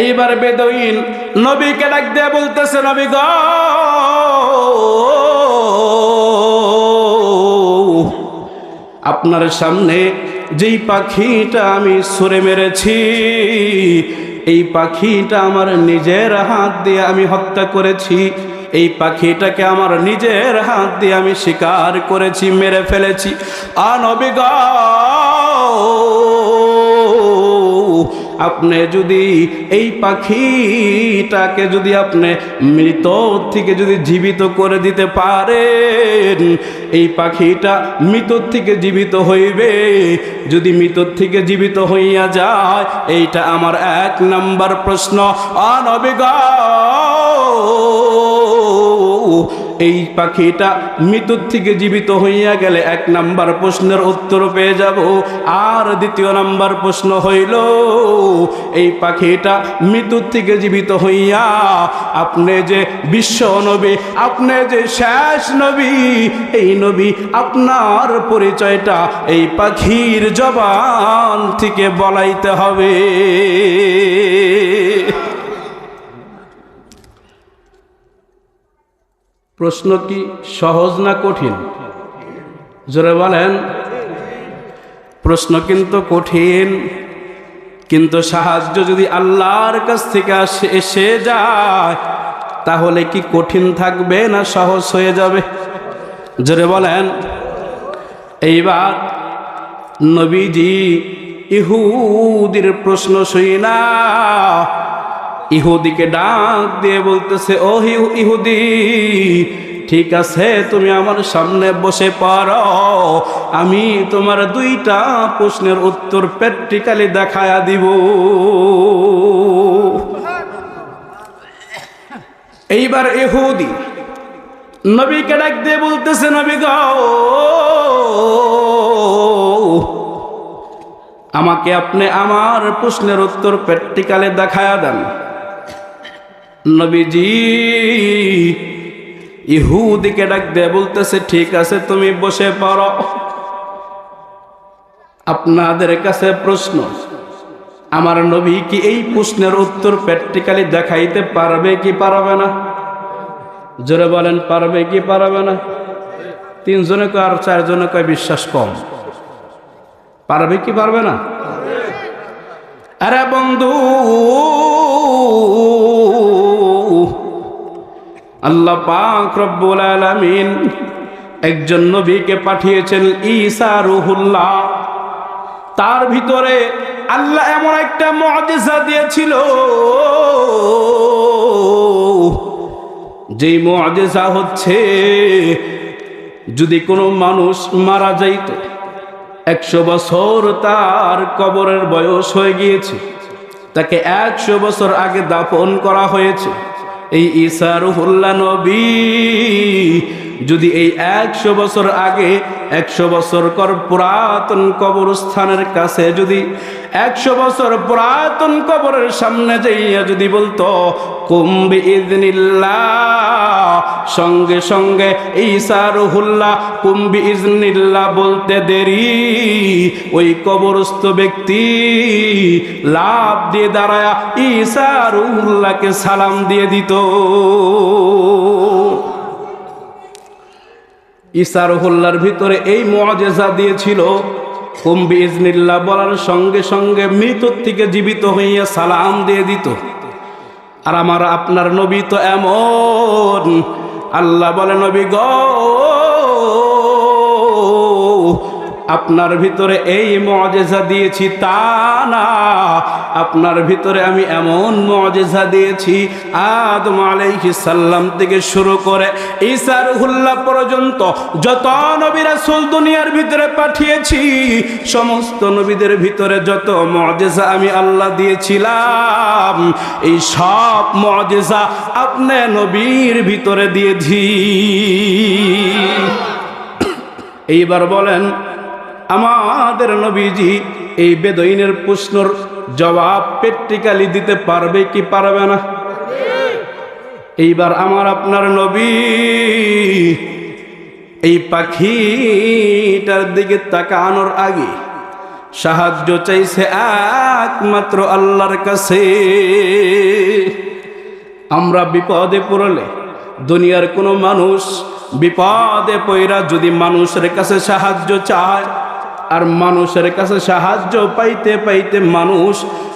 এইবার বেদইন নবীকে ডাক দিয়ে বলতেছে, নবী গ, আপনার সামনে যেই পাখিটা আমি সরে মেরেছি, এই পাখিটা আমার নিজের হাত দিয়ে আমি হত্যা করেছি, এই পাখিটাকে আমার নিজের হাত দিয়ে আমি শিকার করেছি, মেরে ফেলেছি। আনবিগ আপনি যদি এই পাখিটাকে যদি আপনি মৃত থেকে যদি জীবিত করে দিতে পারেন, এই পাখিটা মৃত থেকে জীবিত হইবে। যদি মৃত থেকে জীবিত হইয়া যায়, এইটা আমার এক নাম্বার প্রশ্ন। অনবিগা এই পাখিটা মৃত্যুর থেকে জীবিত হইয়া গেলে এক নাম্বার প্রশ্নের উত্তর পেয়ে যাব। আর দ্বিতীয় নাম্বার প্রশ্ন হইল, এই পাখিটা মৃত্যুর থেকে জীবিত হইয়া আপনি যে বিশ্ব নবী, আপনি যে শেষ নবী, এই নবী আপনার পরিচয়টা এই পাখির জবান থেকে বলাইতে হবে। প্রশ্ন কি সহজ না কঠিন? জোরে বলেন। প্রশ্ন কিন্তু কঠিন, কিন্তু সাহায্য যদি আল্লাহর কাছ থেকে আসে, এসে যায়, তাহলে কি কঠিন থাকবে না সহজ হয়ে যাবে? জোরে বলেন। এইবার নবীজি ইহুদির প্রশ্ন শুই না ইহুদিকে ডাক দিয়ে বলতেছে, ও ইহু- ইহুদি, ঠিক আছে, তুমি আমার সামনে বসে পারো। আমি তোমার দুইটা প্রশ্নের উত্তর প্র্যাকটিক্যালি দেখায়া দিব। এইবার ইহুদি নবীকে ডাক দিয়ে বলতেছে, নবী গাও আমাকে আপনি আমার প্রশ্নের উত্তর প্র্যাকটিক্যালে দেখায়া দেন। নবীজি, ইহুদিকে ডাক দিয়ে বলতেছে, ঠিক আছে, তুমি বসে পড়ো। আপনাদের কাছে প্রশ্ন, আমার নবী কি এই প্রশ্নের উত্তর প্র্যাকটিক্যালি দেখাইতে পারবে কি পারবে না? জোরে বলেন, পারবে কি পারবে না? তিনজনে কয় আর চারজনে কয় বিশ্বাস কম। পারবে কি পারবে না? আরে বন্ধু আল্লাহ পাক রব্বুল আলামিন একজন নবীকে পাঠিয়েছেন ঈসা রুহুল্লাহ। তার ভিতরে আল্লাহ এমন একটা মুআজিজা দিয়েছিল। যেই মুআজিজা হচ্ছে, যদি কোনো মানুষ মারা যাইত, একশো বছর তার কবরের বয়স হয়ে গিয়েছে, তাকে একশো বছর আগে দাফন করা হয়েছে। এই ঈসা রুহুল্লা নবী, যদি এই একশো বছর আগে, একশো বছর কর পুরাতন কবরস্থানের কাছে যদি, একশো বছর পুরাতন কবরের সামনে যাইয়া যদি বলতো কুম্বি ইদনিল্লাহ সঙ্গে সঙ্গে ঈসা রুহুল্লাহ কুম্বি ইজনিল্লাহ বলতে দেরি। ওই কবরস্থ ব্যক্তি লাভ দিয়ে দাঁড়ায়া ঈসা রুহুল্লাহকে সালাম দিয়ে দিত। ঈসা রুহুল্লার ভিতরে এই মুআজিজা দিয়েছিল। কুম্বি ইজনিল্লাহ বলার সঙ্গে সঙ্গে মৃত থেকে জীবিত হইয়া সালাম দিয়ে দিত। আর আমার আপনার নবী তো এমন। আল্লাহ বলে, নবী গ, আপনার ভিতরে এই মজেজা দিয়েছি তা না। আপনার ভিতরে আমি এমন মজেজা দিয়েছি, আদম আলাইহিস সাল্লাম থেকে শুরু করে ঈসার হুল্লা পর্যন্ত যত নবী রাসূল দুনিয়ার ভিতরে পাঠিয়েছি, সমস্ত নবীদের ভিতরে যত মজেজা আমি আল্লাহ দিয়েছিলাম, এই সব মজেজা আপনি নবীর ভিতরে দিয়েছি। এইবার বলেন, আমাদের নবীজি এই বেদইনের প্রশ্নর জবাব প্র্যাকটিক্যালি দিতে পারবে কি পারবে না? এইবার আমার আপনার নবী এই পাখিটার দিকে তাকানোর আগে সাহায্য চাইছে একমাত্র আল্লাহর কাছে। আমরা বিপদে পড়লে দুনিয়ার কোনো মানুষ বিপদে পইরা যদি মানুষের কাছে সাহায্য চায় আর মানুষের কাছে সাহায্য পাইতে পাইতে মানুষ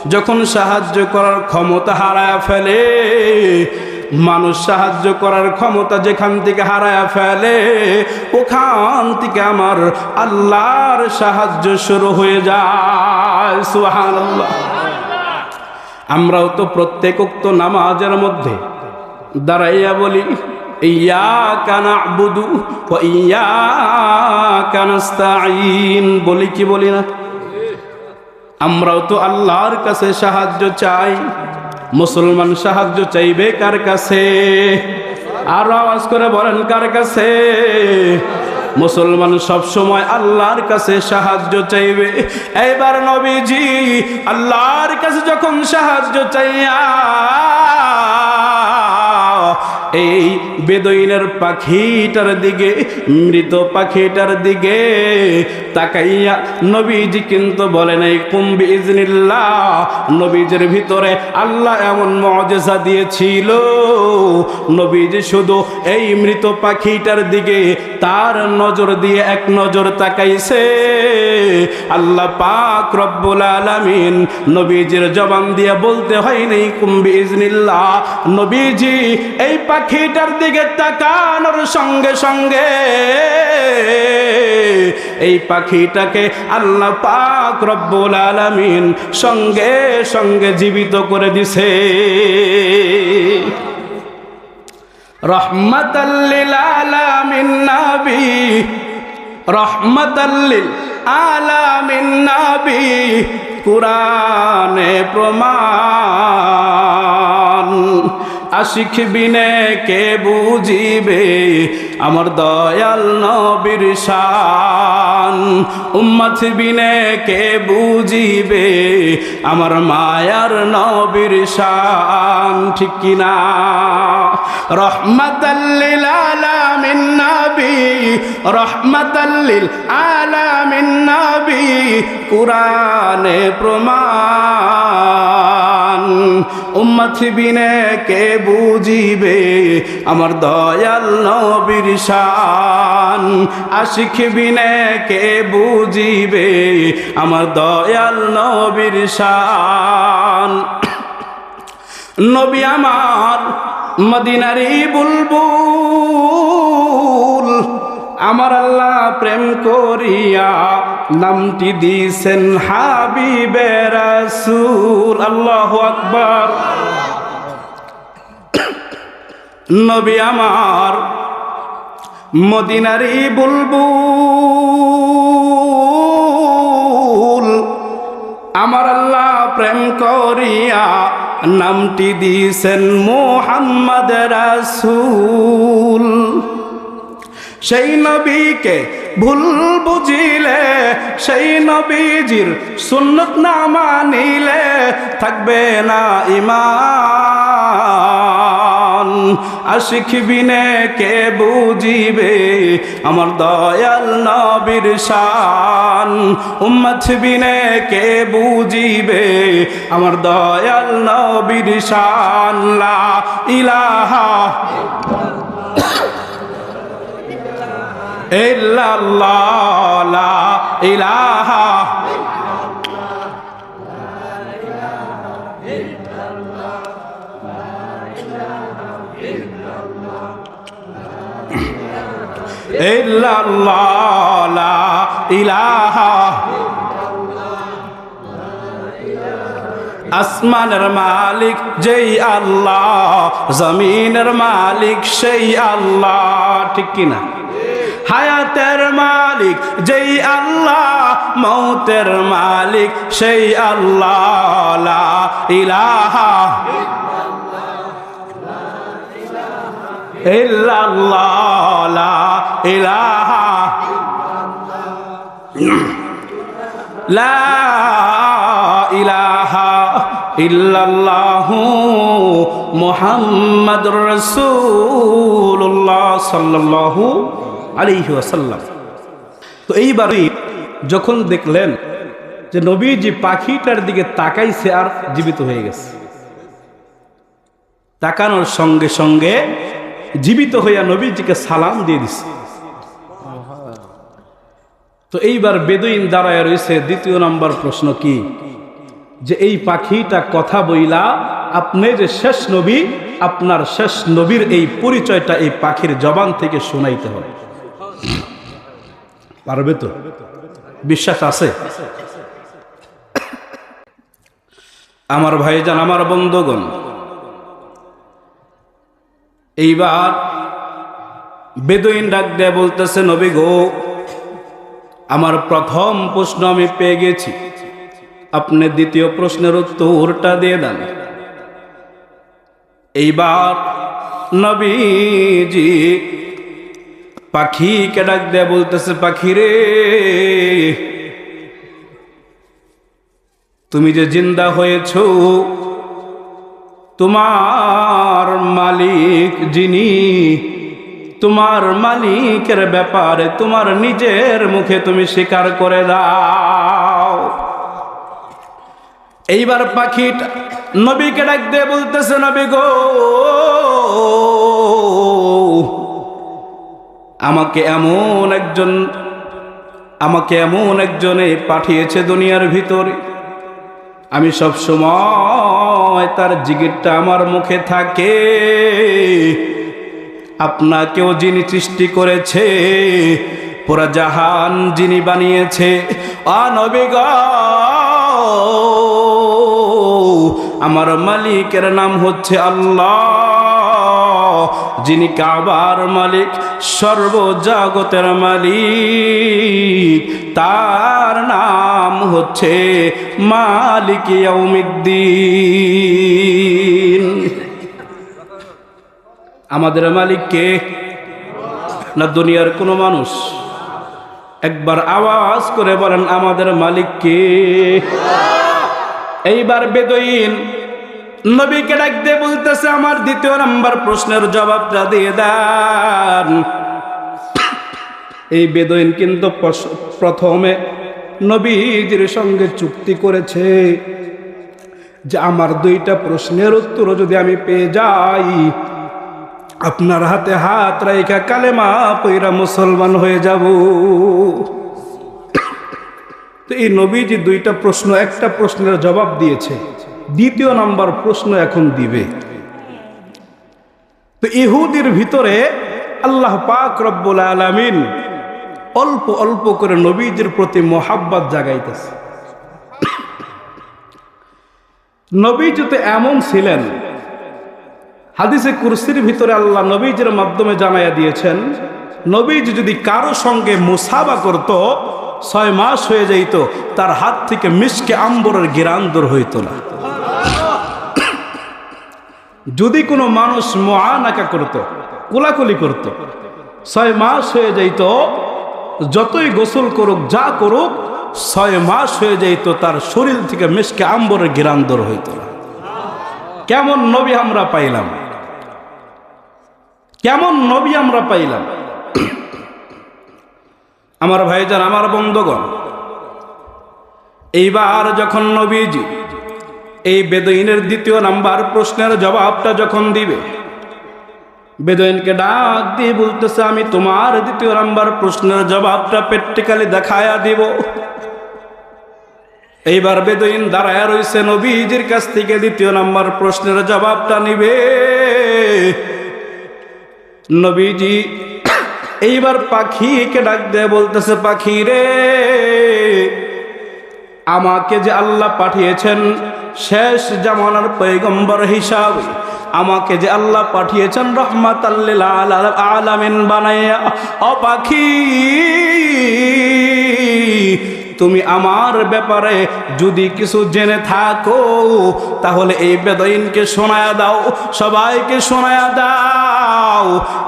যখন সাহায্য করার ক্ষমতা হারায় ফেলে, মানুষ সাহায্য করার ক্ষমতা যেখান থেকে হারায় ফেলে, ওখান থেকে আমার আল্লাহর সাহায্য শুরু হয়ে যায়। সুবহানাল্লাহ। আমরাও তো প্রত্যেক উক্ত নামাজের মধ্যে দাঁড়াইয়া বলি বলি কি বলি না? আমরাও তো আল্লাহর কাছে সাহায্য চাই। মুসলমান সাহায্য চাইবে কার কাছে? আর আওয়াজ করে বলেন, কার কাছে? মুসলমান সব সময় আল্লাহর কাছে সাহায্য চাইবে। এইবার নবীজি আল্লাহর কাছে যখন সাহায্য চাইয়া এই বেদইনের পাখিটার দিকে, মৃত পাখিটার দিকে তাকাইয়া নবীজি কিন্তু বলে নাই কুম্বি ইজনিল্লাহ নবীজের ভিতরে আল্লাহ এমন মজেসা দিয়েছিল। নবীজি শুধু এই মৃত পাখিটার দিকে তার নজর দিয়ে এক নজর তাকাইছে। আল্লাহ পাক রব্বুল আলামিন নবীজির জবান দিয়ে বলতে হয় নাই কুম্বি ইজনিল্লাহ নবীজি এই পাখিটার দিকে তাকানোর সঙ্গে সঙ্গে এই পাখিটাকে আল্লাহ পাক রব্বুল আলামিন সঙ্গে সঙ্গে জীবিত করে দিছে। রহমতাল্লিল আলামিন নবী রহমতাল্লিল আলামিন নবী, কুরআনে প্রমাণ। আশিক বিনে কে বুঝিবে? আমার দয়াল নবীর শান। উম্মত বিনে কে বুঝিবে? আমার মায়ার নবীর শান। ঠিক কিনা রহমতাল্লিল আলামিন নবী রহমতাল্লিল আলামিন নবী। কুরআনে প্রমাণ। উম্মত বিনে কে বুঝিবে? আমার দয়াল নবীর শান। আশিক বিনে কে বুঝিবে? আমার দয়াল নবীর শান। নবী আমার মদিনারি বুলবুল। আমার আল্লাহ প্রেম করিয়া নামটি দিছেন হাবিবে রাসূল, আল্লাহ আকবার। নবী আমার মদিনারি বুলবুল, আমার আল্লাহ প্রেম করিয়া নামটি দিছেন মোহাম্মদ রাসূল। সেই নবীকে ভুল বুঝিলে সেই নবীজির সুন্নত না মানিলে থাকবে না ইমান আশিক বিনে কে বুঝিবে আমার দয়াল নবীর শান? উম্মত বিনে কে বুঝিবে আমার দয়াল নবীর শান? লা ইলাহা আসমানের মালিক যেই আল্লাহ জমিনের মালিক সেই আল্লাহ ঠিক কিনা? হায়াতের মালিক, যেই আল্লাহ, মৌতের মালিক, সেই আল্লাহ ইলাহা ইলাহা লা ইলাহা ইল্লাল্লাহু মুহাম্মাদুর রাসূলুল্লাহ সাল্লাল্লাহু ওয়াসাল্লাম। তো এইবারই যখন দেখলেন যে নবী যে পাখিটার দিকে তাকাইছে আর জীবিত হয়ে গেছে। তাকানোর সঙ্গে সঙ্গে জীবিত হইয়া নবীজিকে সালাম দিয়ে দিছে। তো এইবার বেদুইন দাঁড়ায় রয়েছে দ্বিতীয় নম্বর প্রশ্ন কি? যে এই পাখিটা কথা বইলা আপনি যে শেষ নবী, আপনার শেষ নবীর এই পরিচয়টা এই পাখির জবান থেকে শোনাইতে হবে পারবে তো? বিশ্বাস আছে? আমার ভাইজান, আমার বন্ধুগণ, এইবার বেদুইন ডাক দেয়া বলতেছে, নবী গো, আমার প্রথম প্রশ্ন আমি পেয়ে গেছি। আপনি দ্বিতীয় প্রশ্নের উত্তরটা দিয়ে দেন। এইবার নবীজি পাখিকে ডাক দেয়া বলতেছে পাখি রে তুমি যে জিন্দা হয়েছ, তোমার মালিক যিনি, তোমার মালিকের ব্যাপারে তোমার নিজের মুখে তুমি স্বীকার করে দাও। এইবার পাখিটা নবীকে ডাক দিয়ে বলতেছে, নবী গো আমাকে এমন একজন, আমাকে এমন একজনে পাঠিয়েছে দুনিয়ার ভিতরে। আমি সব সময় তার জিগিরটা আমার মুখে থাকে। আপনাকেও যিনি সৃষ্টি করেছে, পুরা জাহান যিনি বানিয়েছে। অনবিগ আমার মালিকের নাম হচ্ছে আল্লাহ। যিনি কাবার মালিক, সর্বজগতের মালিক। তার নাম হচ্ছে মালিক ইয়াউমিদ্দিন। আমাদের মালিক কে? না দুনিয়ার কোনো মানুষ? একবার আওয়াজ করে বলেন, আমাদের মালিক কে? এইবার বেদইন নবীকে ডাক দিয়ে বলতেছে, আমার দ্বিতীয় নাম্বার প্রশ্নের জবাবটা দিয়ে দেন। এই বেদইন কিন্তু প্রথমে নবীজির সঙ্গে চুক্তি করেছে যে আমার দুইটা প্রশ্নের উত্তর যদি আমি পেয়ে যাই, আপনার হাতে হাত রাইখা কালেমা পইরা মুসলমান হয়ে যাব। তো এই নবীজি দুইটা প্রশ্ন, একটা প্রশ্নের জবাব দিয়েছে। দ্বিতীয় নাম্বার প্রশ্ন এখন দিবে। তো ইহুদির ভিতরে আল্লাহ পাক রব্বুল আলামিন অল্প অল্প করে নবীজির প্রতি মোহাব্বত জাগাইতেছে। নবীজি তো এমন ছিলেন, হাদিসে কুরসির ভিতরে আল্লাহ নবীজের মাধ্যমে জানাইয়া দিয়েছেন, নবীজ যদি কারও সঙ্গে মুসাবা করত, ছয় মাস হয়ে যাইত, তার হাত থেকে মিসকে আম্বরের গিরান্দর হইত না। যদি কোনো মানুষ মহানাকা করত, কোলাকুলি করত, ছয় মাস হয়ে যাইত, যতই গোসল করুক, যা করুক, ছয় মাস হয়ে যাইত, তার শরীর থেকে মিসকে আম্বরের গিরান্দর হইত কেমন নবী আমরা পাইলাম? কেমন নবী আমরা পাইলাম? আমার ভাইজান, আমার বন্ধগণ, এইবার যখন নবীজি এই বেদইনের দ্বিতীয় নাম্বার প্রশ্নের জবাবটা যখন দিবে বেদইনকে ডাক দিয়ে বলতেছে, আমি তোমার দ্বিতীয় নাম্বার প্রশ্নের জবাবটা প্র্যাকটিক্যালি দেখায়া দিব। এইবার বেদইন দাঁড়ায় রয়েছে নবীজির কাছ থেকে দ্বিতীয় নাম্বার প্রশ্নের জবাবটা নিবে। নবীজি এইবার পাখিকে ডাক দেয় বলতেছে, পাখি রে, আমাকে যে আল্লাহ পাঠিয়েছেন শেষ জামানার পৈগম্বর হিসাবে আমাকে যে আল্লাহ পাঠিয়েছেন রহমাত আলামিন বানাইয়া অপাখি তুমি আমার ব্যাপারে যদি কিছু জেনে থাকো, তাহলে এই বেদইনকে শোনায়া দাও, সবাইকে শোনায়া দাও।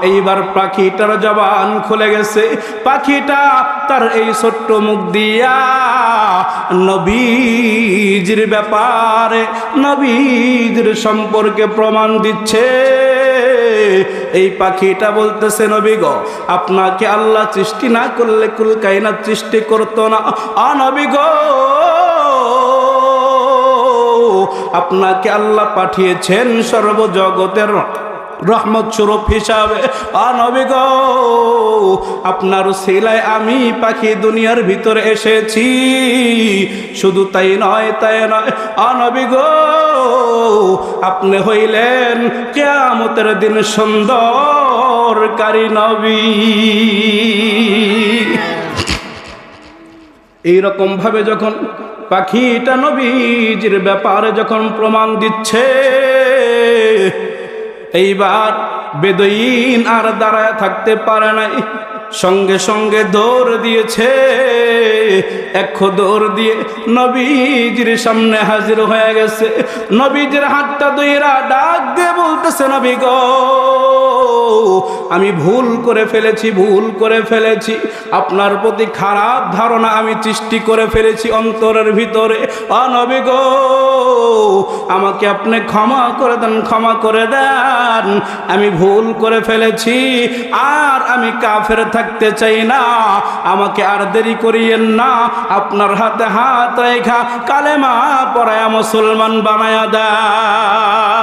এইবার পাখিটার জবান খুলে গেছে। পাখিটা তার এই ছোট্ট মুখ দিয়া নবীজির ব্যাপারে, নবীজির সম্পর্কে প্রমাণ দিচ্ছে। এই পাখিটা বলতেছে, নবী গো, আপনাকে আল্লাহ সৃষ্টি না করলে কুল কাইনাত সৃষ্টি করতো না। অনবী গো, আপনাকে আল্লাহ পাঠিয়েছেন সর্বজগতের রহমত স্বরূপ হিসাবে। অনবী গো, আপনার সেলায় আমি পাখি দুনিয়ার ভিতরে এসেছি। শুধু তাই নয় তাই নয়। অনবী গো, আপনি হইলেন কেয়ামতের দিন সুন্দরকারী নবী। এইরকম ভাবে যখন পাখিটা নবীজির ব্যাপারে যখন প্রমাণ দিচ্ছে এইবার বেদইন আর দাঁড়ায় থাকতে পারে নাই। সঙ্গে সঙ্গে দৌড় দিয়েছে। এক দৌড় দিয়ে নবীজির সামনে হাজির হয়ে গেছে। নবীজির হাতটা দুইরা ডাক দিয়ে বলতেছে, নবী গো। আমি ভুল করে ফেলেছি, ভুল করে ফেলেছি। আপনার প্রতি খারাপ ধারণা আমি সৃষ্টি করে ফেলেছি অন্তরের ভিতরে। অনবী গো, আমাকে আপনি ক্ষমা করে দেন, ক্ষমা করে দেন। আমি ভুল করে ফেলেছি, আর আমি কাফের থাকতে চাই না। আমাকে আর দেরি করিয়েন না। আপনার হাতে হাত রেখা, কালেমা পড়ায় মুসলমান বানায়া দেয়